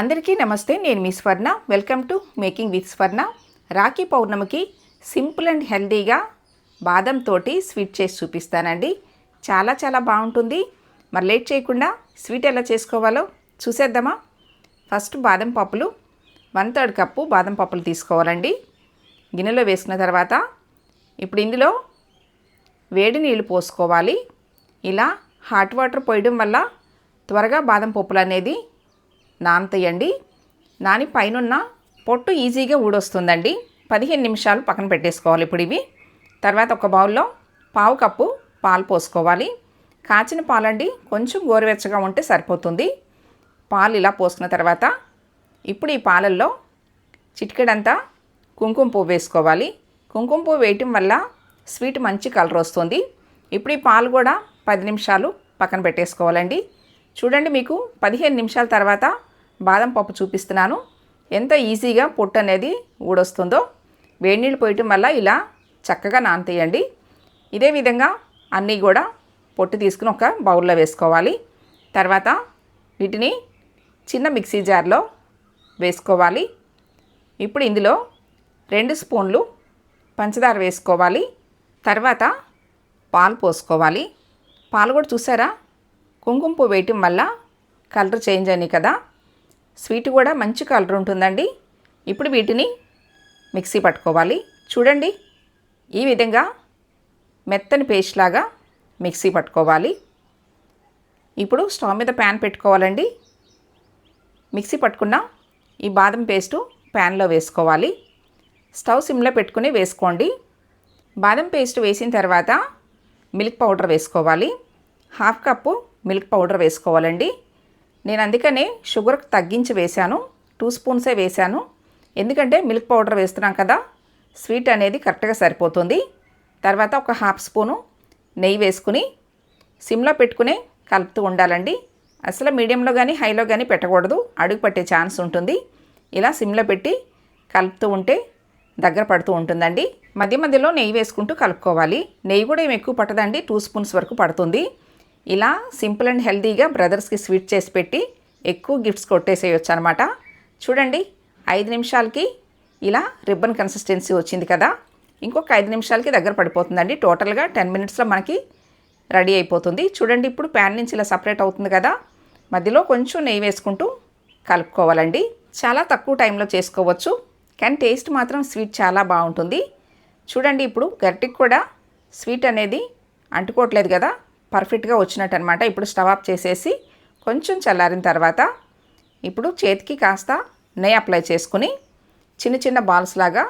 అందరికీ నమస్తే నేను మీ Swarna. Welcome to making with Swarna Rakhi పౌర్ణమికి సింపుల్ అండ్ హెల్దీగా బాదం తోటి స్వీట్ చేసి చూపిస్తానండి. చాలా చాలా బాగుంటుంది. మరి లేట్ చేయకుండా స్వీట్ ఎలా చేసుకోవాలో చూసేద్దామా? ఫస్ట్ బాదం పప్పులు వన్ థర్డ్ కప్పు బాదం పప్పులు తీసుకోవాలండి. గిన్నెలో వేసుకున్న తర్వాత ఇప్పుడు ఇందులో వేడి నీళ్ళు పోసుకోవాలి. ఇలా హాట్ వాటర్ పోయడం వల్ల త్వరగా బాదం పప్పులు అనేది నానతాయండి నాని పైనున్న పొట్టు ఈజీగా ఊడొస్తుందండి. పదిహేను నిమిషాలు పక్కన పెట్టేసుకోవాలి ఇప్పుడు ఇవి. తర్వాత ఒక బౌల్లో పావు కప్పు పాలు పోసుకోవాలి. కాచిన పాలండి కొంచెం గోరువెచ్చగా ఉంటే సరిపోతుంది. పాలు ఇలా పోసుకున్న తర్వాత ఇప్పుడు ఈ పాలల్లో చిటికెడంతా కుంకుమ పువ్వు వేసుకోవాలి. కుంకుమ పువ్వు వేయటం వల్ల స్వీట్ మంచి కలర్ వస్తుంది. ఇప్పుడు ఈ పాలు కూడా పది నిమిషాలు పక్కన పెట్టేసుకోవాలండి. చూడండి మీకు పదిహేను నిమిషాల తర్వాత బాదం పప్పు చూపిస్తున్నాను. ఎంత ఈజీగా పొట్టు అనేది ఊడొస్తుందో. వేడి నీళ్ళు పోయటం వల్ల ఇలా చక్కగా నానతీయండి. ఇదే విధంగా అన్నీ కూడా పొట్టు తీసుకుని ఒక బౌల్లో వేసుకోవాలి. తర్వాత వీటిని చిన్న మిక్సీ జార్లో వేసుకోవాలి. ఇప్పుడు ఇందులో రెండు స్పూన్లు పంచదార వేసుకోవాలి. తర్వాత పాలు పోసుకోవాలి. పాలు కూడా చూసారా? కుంకుమ పువ్వు వేయటం వల్ల కలర్ చేంజ్ అయినాయి కదా. స్వీట్ కూడా మంచి కలర్ ఉంటుందండి. ఇప్పుడు వీటిని మిక్సీ పట్టుకోవాలి. చూడండి ఈ విధంగా మెత్తని పేస్ట్ లాగా మిక్సీ పట్టుకోవాలి. ఇప్పుడు స్టవ్ మీద ప్యాన్ పెట్టుకోవాలండి. మిక్సీ పట్టుకున్న ఈ బాదం పేస్టు ప్యాన్లో వేసుకోవాలి. స్టవ్ సిమ్లో పెట్టుకుని వేసుకోండి. బాదం పేస్ట్ వేసిన తర్వాత మిల్క్ పౌడర్ వేసుకోవాలి. హాఫ్ కప్పు మిల్క్ పౌడర్ వేసుకోవాలండి. నేను అందుకనే షుగర్ తగ్గించి వేశాను టూ స్పూన్సే వేశాను. ఎందుకంటే మిల్క్ పౌడర్ వేస్తున్నాం కదా స్వీట్ అనేది కరెక్ట్గా సరిపోతుంది. తర్వాత ఒక హాఫ్ స్పూను నెయ్యి వేసుకుని సిమ్లో పెట్టుకుని కలుపుతూ ఉండాలండి. అసలు మీడియంలో కానీ హైలో కానీ పెట్టకూడదు. అడుగు పట్టే ఛాన్స్ ఉంటుంది. ఇలా సిమ్లో పెట్టి కలుపుతూ ఉంటే దగ్గర పడుతూ ఉంటుందండి. మధ్య మధ్యలో నెయ్యి వేసుకుంటూ కలుపుకోవాలి. నెయ్యి కూడా ఏమి ఎక్కువ పట్టదండి టూ స్పూన్స్ వరకు పడుతుంది. ఇలా సింపుల్ అండ్ హెల్తీగా బ్రదర్స్కి స్వీట్ చేసి పెట్టి ఎక్కువ గిఫ్ట్స్ కొట్టేసేయచ్చు అనమాట చూడండి ఐదు నిమిషాలకి ఇలా రిబ్బన్ కన్సిస్టెన్సీ వచ్చింది కదా. ఇంకొక ఐదు నిమిషాలకి దగ్గర పడిపోతుందండి. టోటల్గా టెన్ మినిట్స్లో మనకి రెడీ అయిపోతుంది. చూడండి ఇప్పుడు ప్యాన్ నుంచి ఇలా సపరేట్ అవుతుంది కదా. మధ్యలో కొంచెం నెయ్యి వేసుకుంటూ కలుపుకోవాలండి. చాలా తక్కువ టైంలో చేసుకోవచ్చు. కానీ టేస్ట్ మాత్రం స్వీట్ చాలా బాగుంటుంది. చూడండి ఇప్పుడు గట్టికి కూడా స్వీట్ అనేది అంటుకోవట్లేదు కదా. పర్ఫెక్ట్గా వచ్చినట్టు అనమాట ఇప్పుడు స్టవ్ ఆఫ్ చేసేసి కొంచెం చల్లారిన తర్వాత ఇప్పుడు చేతికి కాస్త నెయ్యి అప్లై చేసుకుని చిన్న చిన్న బాల్స్ లాగా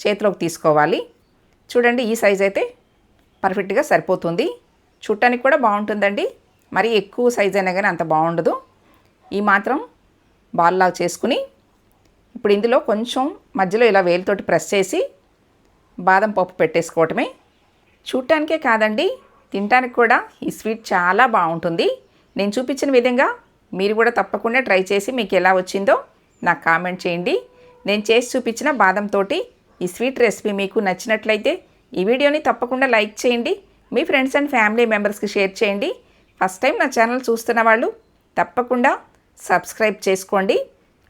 చేతిలోకి తీసుకోవాలి. చూడండి ఈ సైజ్ అయితే పర్ఫెక్ట్గా సరిపోతుంది. చుట్టానికి కూడా బాగుంటుందండి. మరి ఎక్కువ సైజ్ అయినా కానీ అంత బాగుండదు. ఈ మాత్రం బాల్ లాగా చేసుకుని ఇప్పుడు ఇందులో కొంచెం మధ్యలో ఇలా వేలుతోటి ప్రెస్ చేసి బాదం పప్పు పెట్టేసుకోవటమే. చూడటానికే కాదండి తినడానికి కూడా ఈ స్వీట్ చాలా బాగుంటుంది. నేను చూపించిన విధంగా మీరు కూడా తప్పకుండా ట్రై చేసి మీకు ఎలా వచ్చిందో నాకు కామెంట్ చేయండి. నేను చేసి చూపించిన బాదంతోటి ఈ స్వీట్ రెసిపీ మీకు నచ్చినట్లయితే ఈ వీడియోని తప్పకుండా లైక్ చేయండి. మీ ఫ్రెండ్స్ అండ్ ఫ్యామిలీ మెంబర్స్కి షేర్ చేయండి. ఫస్ట్ టైం నా ఛానల్ చూస్తున్న వాళ్ళు తప్పకుండా సబ్స్క్రైబ్ చేసుకోండి.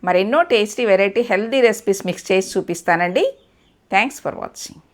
మరెన్నో tasty variety healthy recipes mix చేసి చూపిస్తానండి. Thanks for watching.